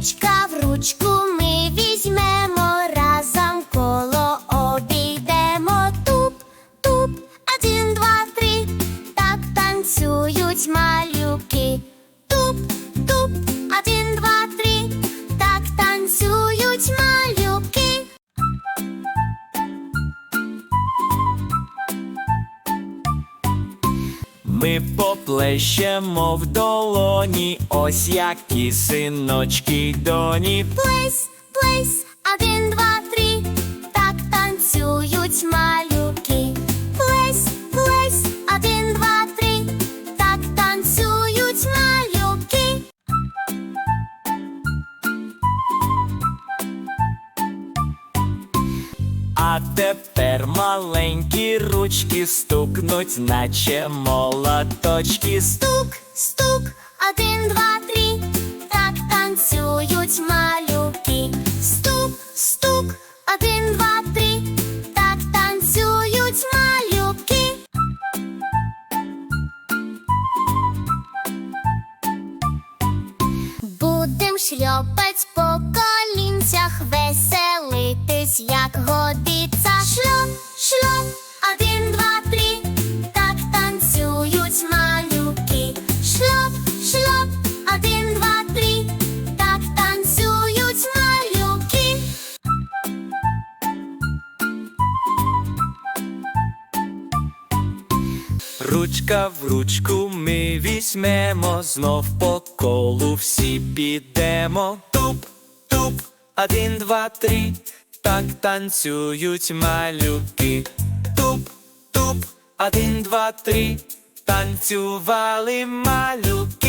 ручка в ручку Ми поплещемо в долоні, ось які синочки доні. Плейс, плейс, один, два, А тепер маленькі ручки стукнуть, наче молоточки. Стук, стук, один, два, три. Так танцюють малюки. Стук, стук, один, два, три. Так танцюють малюки. Будем шльопать по колінцях, веселитись, як годиться. Шльоп, шльоп, один, два, три. Так танцюють малюки. Шльоп, шльоп, один, два, три. Так танцюють малюки. Ручка в ручку ми візьмемо, знов по колу всі підемо. Туп, туп, один, два, три. Так танцюють малюки. Туп, туп, один, два, три. Танцювали малюки.